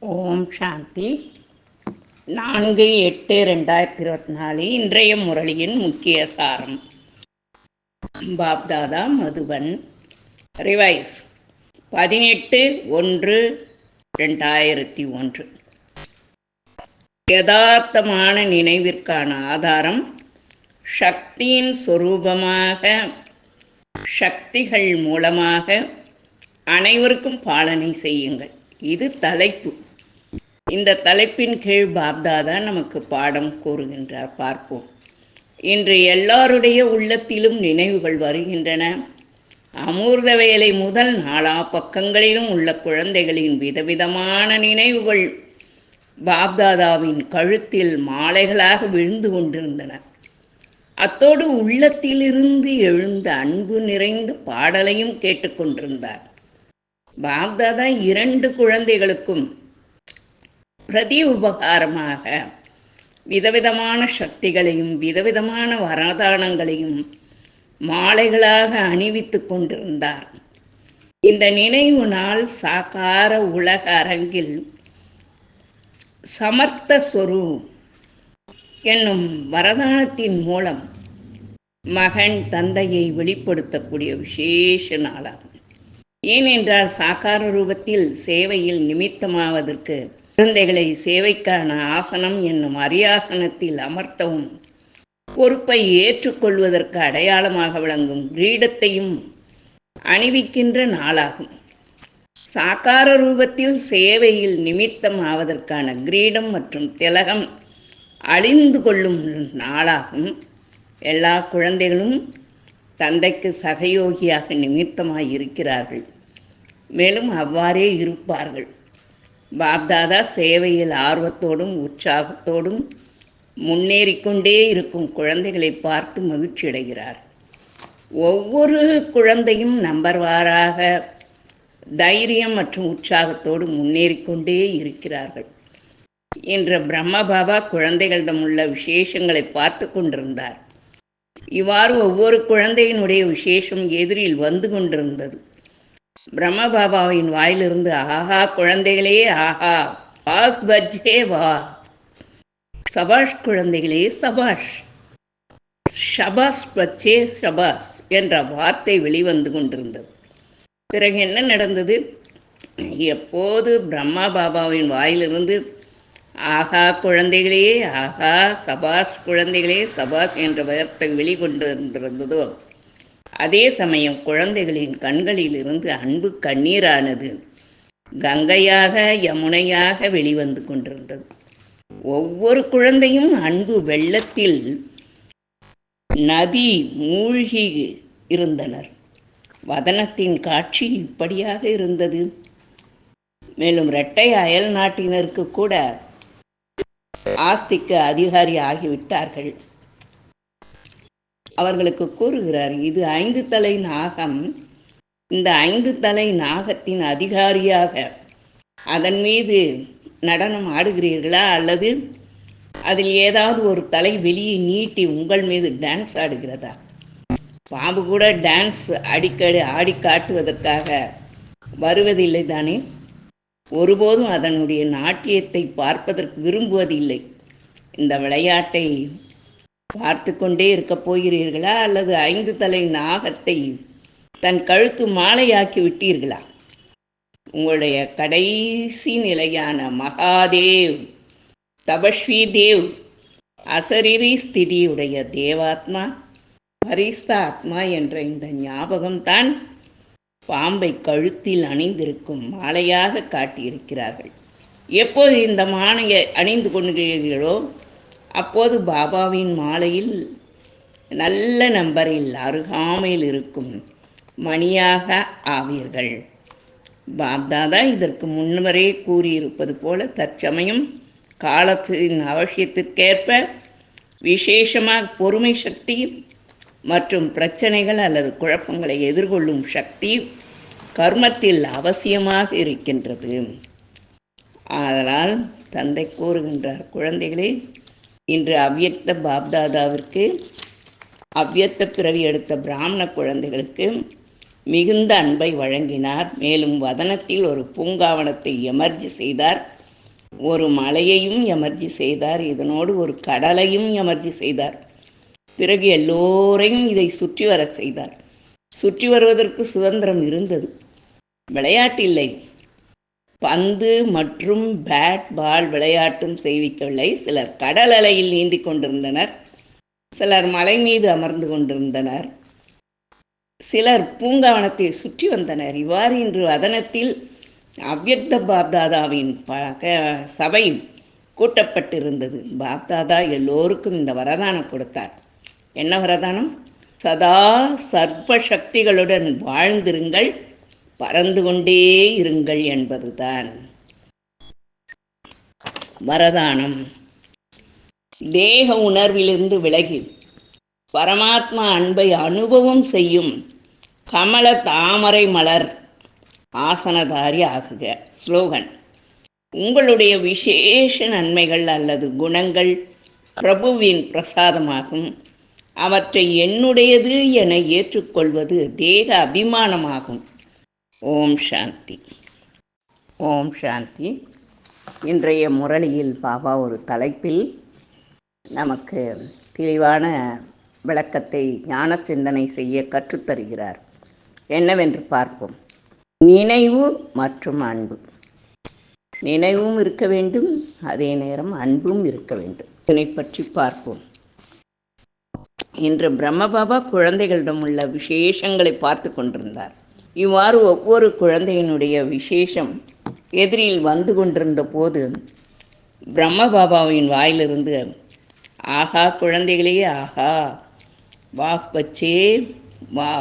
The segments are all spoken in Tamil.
ஓம் சாந்தி. நான்கு எட்டு ரெண்டாயிரத்தி இருபத்தி நாலு இன்றைய முரளியின் முக்கிய சாரம். பாப்தாதா மதுபன். ரிவைஸ். பதினெட்டு ஒன்று ரெண்டாயிரத்தி ஒன்று. யதார்த்தமான நினைவிற்கான ஆதாரம் சக்தியின் சொரூபமாக சக்திகள் மூலமாக அனைவருக்கும் பாலனை செய்யுங்கள். இது தலைப்பு. இந்த தலைப்பின் கீழ் பாப்தாதா நமக்கு பாடம் கூறுகின்றார். பார்ப்போம். இன்று எல்லாருடைய உள்ளத்திலும் நினைவுகள் வருகின்றன. அமூர்த வேலை முதல் நாலா பக்கங்களிலும் உள்ள குழந்தைகளின் விதவிதமான நினைவுகள் பாப்தாதாவின் கழுத்தில் மாலைகளாக விழுந்து கொண்டிருந்தன. அத்தோடு உள்ளத்திலிருந்து எழுந்த அன்பு நிறைந்த பாடலையும் கேட்டுக்கொண்டிருந்தார் பாப்தாதா இரண்டு குழந்தைகளுக்கும் பிரதி உபகாரமாக விதவிதமான சக்திகளையும் விதவிதமான வரதானங்களையும் மாலைகளாக அணிவித்து கொண்டிருந்தார். இந்த நினைவு நாள் சாக்கார உலக அரங்கில் சமர்த்த சொரு என்னும் வரதானத்தின் மூலம் மகன் தந்தையை வெளிப்படுத்தக்கூடிய விசேஷ நாளாகும். ஏனென்றால் சாக்கார ரூபத்தில் சேவையில் நிமித்தமாவதற்கு குழந்தைகளை சேவைக்கான ஆசனம் என்னும் அரியாசனத்தில் அமர்த்தவும் பொறுப்பை ஏற்றுக்கொள்வதற்கு அடையாளமாக விளங்கும் கிரீடத்தையும் அணிவிக்கின்ற நாளாகும். சாக்கார ரூபத்தில் சேவையில் நிமித்தம் ஆவதற்கான கிரீடம் மற்றும் திலகம் அழிந்து கொள்ளும் நாளாகும். எல்லா குழந்தைகளும் தந்தைக்கு சகயோகியாக நிமித்தமாய் இருக்கிறார்கள் மேலும் அவ்வாறே இருப்பார்கள். பாப்தாதா சேவையில் ஆர்வத்தோடும் உற்சாகத்தோடும் முன்னேறிக்கொண்டே இருக்கும் குழந்தைகளை பார்த்து மகிழ்ச்சியடைகிறார். ஒவ்வொரு குழந்தையும் நம்பர்வாராக தைரியம் மற்றும் உற்சாகத்தோடு முன்னேறிக்கொண்டே இருக்கிறார்கள். என்ற பிரம்ம பாபா குழந்தைகளிடம் உள்ள விசேஷங்களை பார்த்து கொண்டிருந்தார். இவ்வாறு ஒவ்வொரு குழந்தையினுடைய விசேஷம் எதிரில் வந்து கொண்டிருந்தது. பிரம்ம பாபாவின் வாயிலிருந்து ஆஹா குழந்தைகளே ஆஹா ஆக் பஜ்ஜே வா. சபாஷ் குழந்தைகளே சபாஷ். ஷபாஸ் பச்சே ஷபாஸ் என்ற வார்த்தை வெளிவந்து கொண்டிருந்தது. பிறகு என்ன நடந்தது? எப்போது பிரம்மா பாபாவின் வாயிலிருந்து ஆகா குழந்தைகளே ஆகா சபாஷ் குழந்தைகளே சபாஷ் என்ற வார்த்தை இருந்திருந்ததோ அதே சமயம் குழந்தைகளின் கண்களில் இருந்து அன்பு கண்ணீரானது கங்கையாக யமுனையாக வெளிவந்து கொண்டிருந்தது. ஒவ்வொரு குழந்தையும் அன்பு வெள்ளத்தில் நதி மூழ்கி இருந்தனர். வதனத்தின் காட்சி இப்படியாக இருந்தது. மேலும் இரட்டை அயல் நாட்டினருக்கு கூட ஆஸ்திக்கு அதிகாரி ஆகிவிட்டார்கள். அவர்களுக்கு கூறுகிறார் இது ஐந்து தலை நாகம். இந்த ஐந்து தலை நாகத்தின் அதிகாரியாக அதன் மீது நடனம் ஆடுகிறீர்களா? அல்லது அதில் ஏதாவது ஒரு தலை வெளியே நீட்டி உங்கள் மீது டான்ஸ் ஆடுகிறதா? பாம்பு கூட டான்ஸ் அடிக்கடி ஆடி காட்டுவதற்காக வருவதில்லை தானே? ஒருபோதும் அதனுடைய நாட்டியத்தை பார்ப்பதற்கு விரும்புவதில்லை. இந்த விளையாட்டை பார்த்து கொண்டே இருக்கப் போகிறீர்களா? அல்லது ஐந்து தலை நாகத்தை தன் கழுத்து மாலையாக்கி விட்டீர்களா? உங்களுடைய கடைசி நிலையான மகாதேவ் தபஸ்வி தேவ் அசரிரி ஸ்திதியுடைய தேவாத்மா பரிஸ்த ஆத்மா என்ற இந்த ஞாபகம்தான் பாம்பை கழுத்தில் அணிந்திருக்கும் மாலையாக காட்டியிருக்கிறார்கள். எப்போது இந்த மாலையை அணிந்து கொள்கிறீர்களோ அப்போது பாபாவின் மாலையில் நல்ல நம்பரில் அருகாமையில் இருக்கும் மணியாக ஆவீர்கள். பாப்தாதா இதற்கு முன்னரே கூறியிருப்பது போல தற்சமயம் காலத்தின் அவசியத்திற்கேற்ப விசேஷமாக பொறுமை சக்தி மற்றும் பிரச்சனைகள் அல்லது குழப்பங்களை எதிர்கொள்ளும் சக்தி கர்மத்தில் அவசியமாக இருக்கின்றது. ஆதலால் தந்தை கூறுகின்றார் குழந்தைகளே இன்று அவ்வியக்த பாப்தாதாவிற்கு அவ்வியத்த பிறவி எடுத்த பிராமண குழந்தைகளுக்கு மிகுந்த அன்பை வழங்கினார். மேலும் வதனத்தில் ஒரு பூங்காவனத்தை எமர்ஜி செய்தார். ஒரு மலையையும் எமர்ஜி செய்தார். இதனோடு ஒரு கடலையும் எமர்ஜி செய்தார். பிறகு எல்லோரையும் இதை சுற்றி வர செய்தார். சுற்றி வருவதற்கு சுதந்திரம் இருந்தது. விளையாட்டில்லை பந்து மற்றும் பேட் பால் விளையாட்டும் செய்விக்கவில்லை. சிலர் கடல் அலையில் நீந்தி கொண்டிருந்தனர். சிலர் மலை மீது அமர்ந்து கொண்டிருந்தனர். சிலர் பூங்காவனத்தை சுற்றி வந்தனர். இவ்வாறு இன்று வதனத்தில் அவ்யக்த பாப்தாதாவின் பக சபை கூட்டப்பட்டிருந்தது. பாப்தாதா எல்லோருக்கும் இந்த வரதானம் கொடுத்தார். என்ன வரதானம்? சதா சர்வ சக்திகளுடன் வாழ்ந்திருங்கள். பறந்து கொண்டே இருங்கள் என்பதுதான். வரதானம். தேக உணர்விலிருந்து விலகி பரமாத்மா அன்பை அனுபவம் செய்யும் கமல தாமரை மலர் ஆசனதாரி ஆகுக. ஸ்லோகன். உங்களுடைய விசேஷ நன்மைகள் அல்லது குணங்கள் பிரபுவின் பிரசாதமாகும். அவற்றை என்னுடையது என ஏற்றுக்கொள்வது தேக அபிமானமாகும். ஓம் சாந்தி. ஓம் சாந்தி. இன்றைய முரளியில் பாபா ஒரு தலைப்பில் நமக்கு தெளிவான விளக்கத்தை ஞான சிந்தனை செய்ய கற்றுத்தருகிறார். என்னவென்று பார்ப்போம். நினைவு மற்றும் அன்பு. நினைவும் இருக்க வேண்டும் அதே நேரம் அன்பும் இருக்க வேண்டும். இதனை பற்றி பார்ப்போம். இன்று பிரம்மபாபா குழந்தைகளிடம் உள்ள விசேஷங்களை பார்த்து கொண்டிருந்தார். இவ்வாறு ஒவ்வொரு குழந்தையினுடைய விசேஷம் எதிரில் வந்து கொண்டிருந்த போது பிரம்மபாபாவின் வாயிலிருந்து ஆஹா குழந்தைகளே ஆகா வாக் பச்சே வா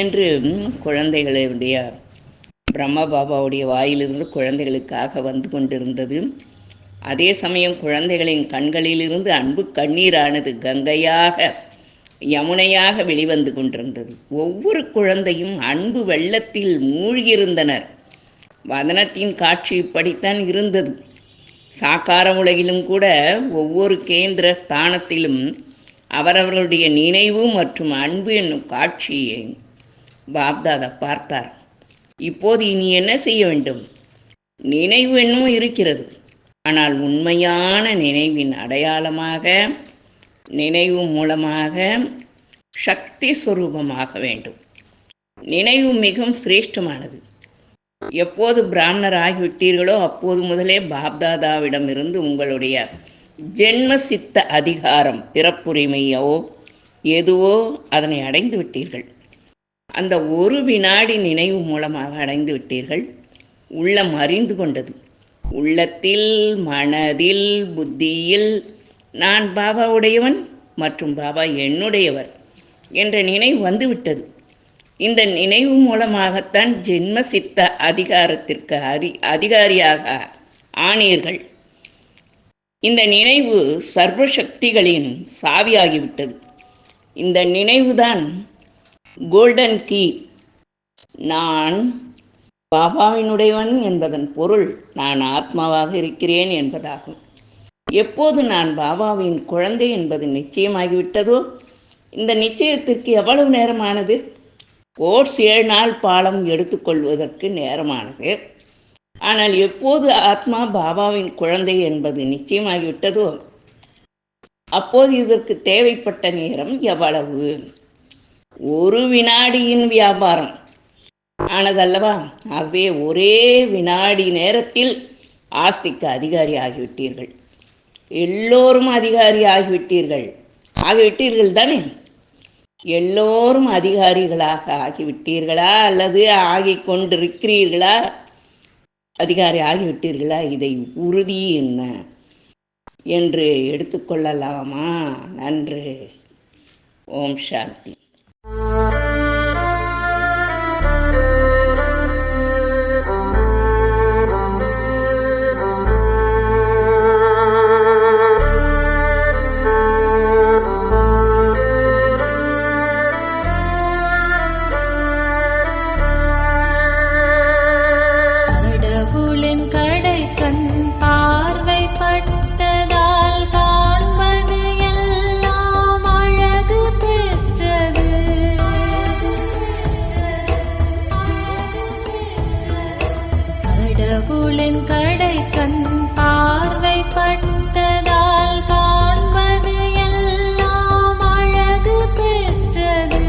என்று குழந்தைகளுடைய பிரம்மபாபாவுடைய வாயிலிருந்து குழந்தைகளுக்காக வந்து கொண்டிருந்தது. அதே சமயம் குழந்தைகளின் கண்களிலிருந்து அன்பு கண்ணீரானது கங்கையாக யமுனையாக வெளிவந்து கொண்டிருந்தது. ஒவ்வொரு குழந்தையும் அன்பு வெள்ளத்தில் மூழ்கியிருந்தனர். வதனத்தின் காட்சி இப்படித்தான் இருந்தது. சாக்கார உலகிலும் கூட ஒவ்வொரு கேந்திர ஸ்தானத்திலும் அவரவர்களுடைய நினைவு மற்றும் அன்பு என்னும் காட்சியை பாப்தாதா பார்த்தார். இப்போது இனி என்ன செய்ய வேண்டும்? நினைவு என்னும் இருக்கிறது. ஆனால் உண்மையான நினைவின் அடையாளமாக நினைவு மூலமாக சக்தி சுரூபமாக வேண்டும். நினைவு மிகவும் சிரேஷ்டமானது. எப்போது பிராமணர் ஆகிவிட்டீர்களோ அப்போது முதலே பாப்தாதாவிடமிருந்து உங்களுடைய ஜென்ம சித்த அதிகாரம் பிறப்புரிமையோ எதுவோ அதனை அடைந்து விட்டீர்கள். அந்த ஒரு வினாடி நினைவு மூலமாக அடைந்து விட்டீர்கள். உள்ளம் அறிந்து கொண்டது. உள்ளத்தில் மனதில் புத்தியில் நான் பாபாவுடையவன் மற்றும் பாபா என்னுடையவர் என்ற நினைவு வந்துவிட்டது. இந்த நினைவு மூலமாகத்தான் ஜென்ம சித்த அதிகாரத்திற்கு அதி அதிகாரியாக ஆனீர்கள். இந்த நினைவு சர்வசக்திகளின் சாவியாகிவிட்டது. இந்த நினைவுதான் கோல்டன் கீ. நான் பாபாவினுடையவன் என்பதன் பொருள் நான் ஆத்மாவாக இருக்கிறேன் என்பதாகும். எப்போது நான் பாபாவின் குழந்தை என்பது நிச்சயமாகிவிட்டதோ? இந்த நிச்சயத்திற்கு எவ்வளவு நேரமானது? கோர்ஸ் ஏழு நாள் பாலம் எடுத்துக்கொள்வதற்கு நேரமானது. ஆனால் எப்போது ஆத்மா பாபாவின் குழந்தை என்பது நிச்சயமாகிவிட்டதோ? அப்போது இதற்கு தேவைப்பட்ட நேரம் எவ்வளவு? ஒரு வினாடியின் வியாபாரம். ஆனதல்லவா? ஆகவே ஒரே வினாடி நேரத்தில் ஆஸ்திக்கு அதிகாரி ஆகிவிட்டீர்கள். எல்லோரும் அதிகாரி ஆகிவிட்டீர்கள் ஆகிவிட்டீர்கள் தானே? எல்லோரும் அதிகாரிகளாக ஆகிவிட்டீர்களா? அல்லது ஆகிக் கொண்டிருக்கிறீர்களா? அதிகாரி ஆகிவிட்டீர்களா? இதை உறுதி என்ன? என்று எடுத்துக்கொள்ளலாமா நன்று. ஓம் சாந்தி. பட்டதால் காண்பது எல்லாம் அழகு பெற்றது.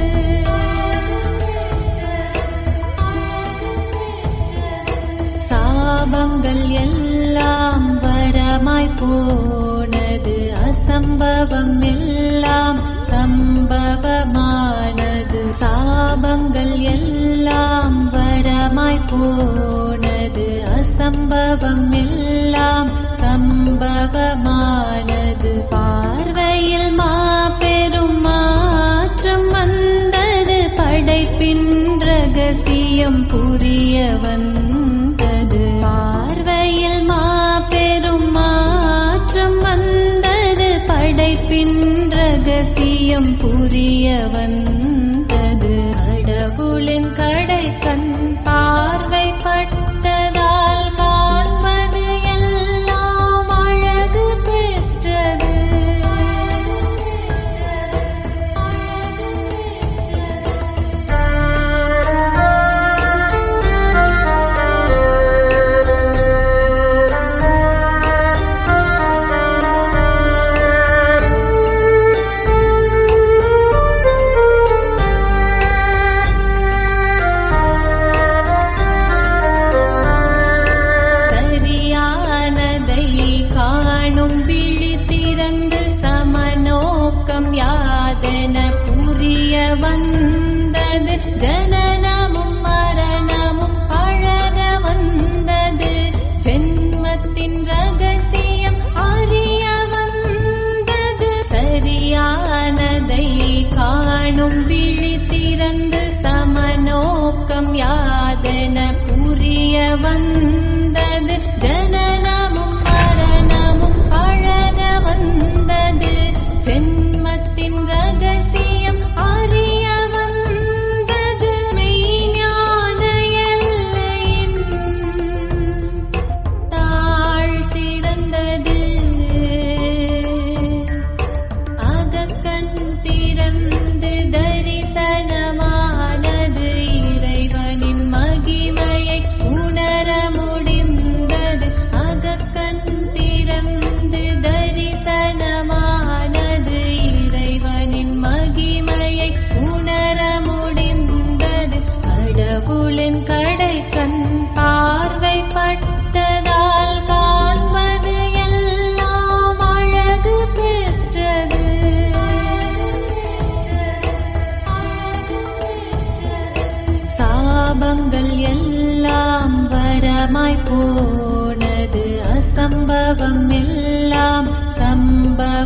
சாபங்கள் எல்லாம் வரமாய் போனது அசம்பவம் எல்லாம் சம்பவமானது சாபங்கள் எல்லாம் போனது அசம்பவம் எல்லாம் பாவமானது. பார்வையில் மாபெரும் மாற்றம் வந்தது. படைப்பின் ரகசியம் புரிய வந்தது. பார்வையில் மாபெரும் மாற்றம் வந்தது. படைப்பின் ரகசியம் புரிய வந்தது.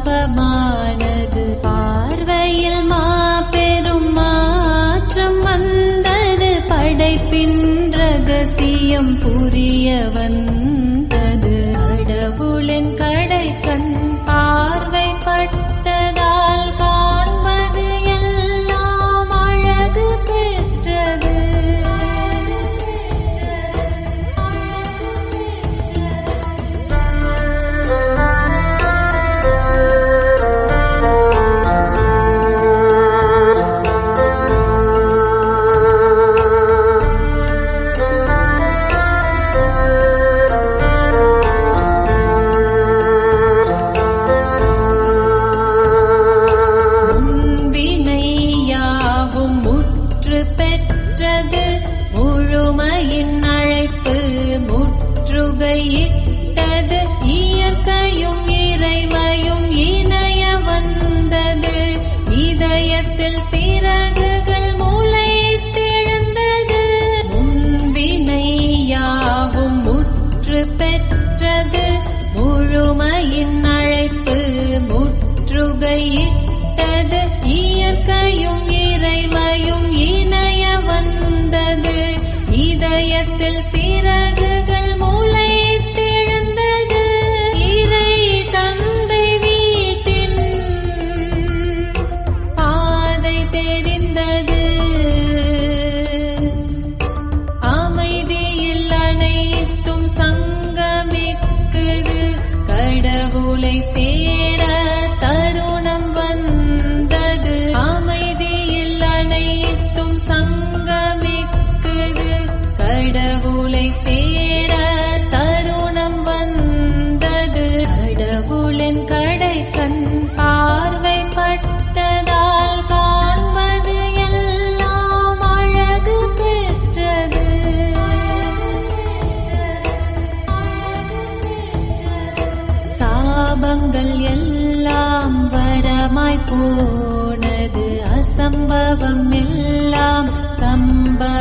தவமானது பார்வையில் மாபெரும் மாற்றம் வந்தது. படைப்பின் ரகசியம் புரிய வந்த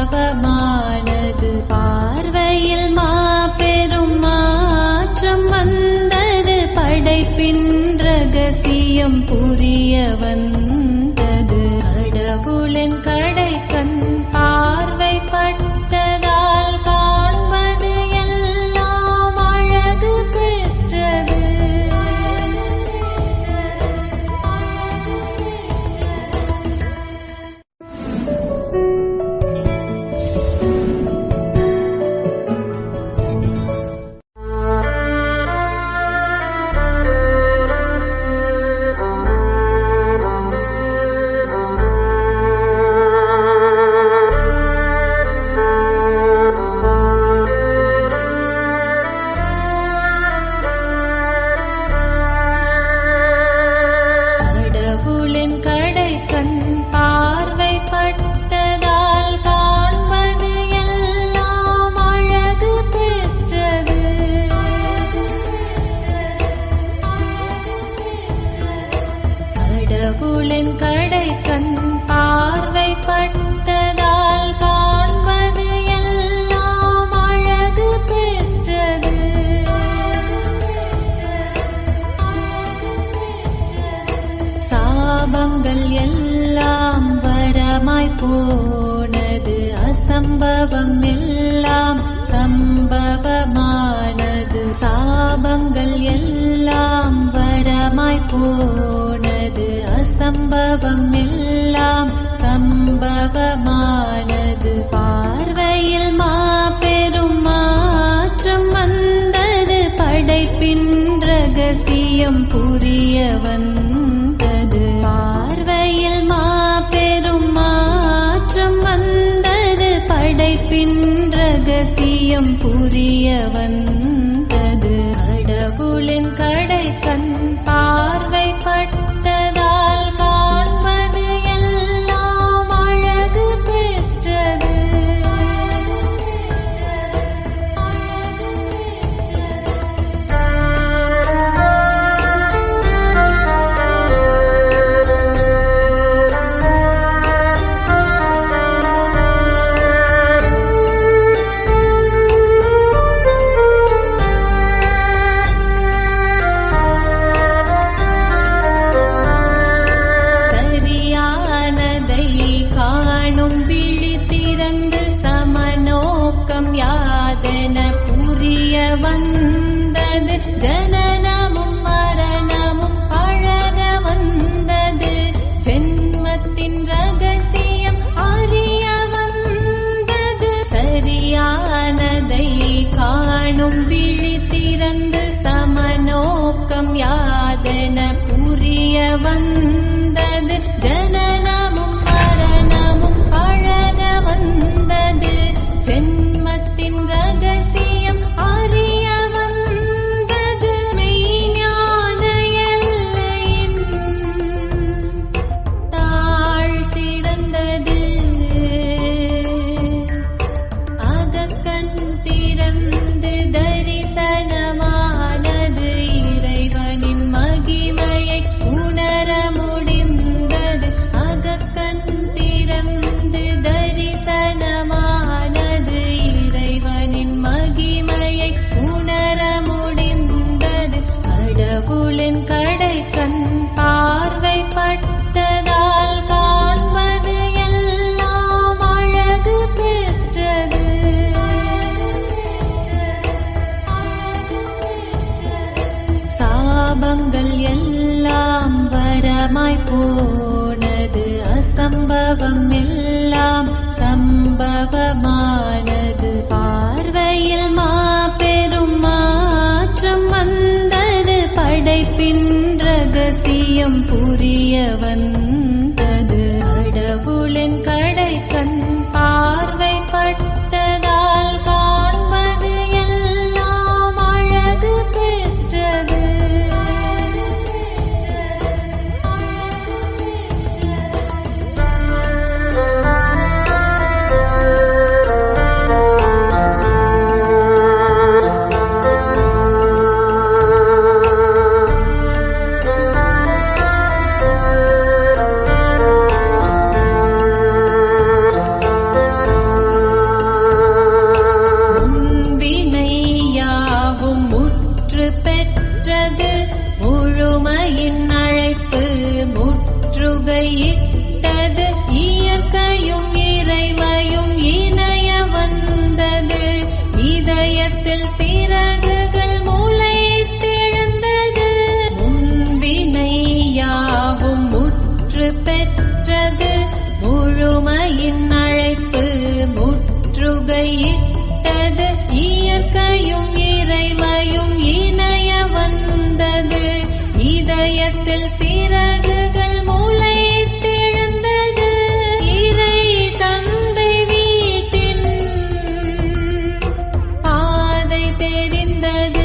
ஞாபமானது பார்வையில் மாபெரும் மாற்றம் வந்தது. படைப்பின் ரகசியம் புரிய வந்த துன்பங்கள் எல்லாம் வரமாய் போனது அசம்பவம் எல்லாம் சம்பவமானது. பார்வையில் மாபெரும் மாற்றம் வந்தது படைப்பின் ரகசியம் புரிய வந்தது. பார்வையில் மாபெரும் மாற்றம் வந்தது படைப்பின் ரகசியம் புரிய வந்தது. என புரிய வந்த அற்புதமானது பார்வையில் மாபெரும் மாற்றம் வந்தது. படைப்பின் ரகசியம் புரிய வந்த பெற்றது. முழுமையின் அழைப்பு முற்றுகையிட்டது. இயற்கையும் இறைமையும் இணைய வந்தது. இதயத்தில் சிறகுகள் மூளை திழந்தது யாவும் முற்று பெற்றது. முழுமையின் அழைப்பு முற்றுகையிட்டது. இதயத்தில் சிறகுகள் திழந்தது இறை தந்தை வீட்டின் பாதை தெரிந்தது.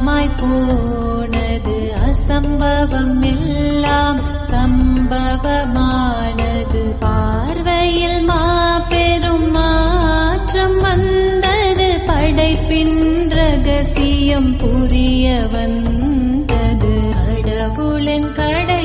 வரமாய் போனது அசம்பவம் எல்லாம் சம்பவமானது. பார்வையில் மாபெரும் மாற்றம் வந்தது. படைப்பின் ரகசியம் புரிய வந்தது. கடவுளின் கடை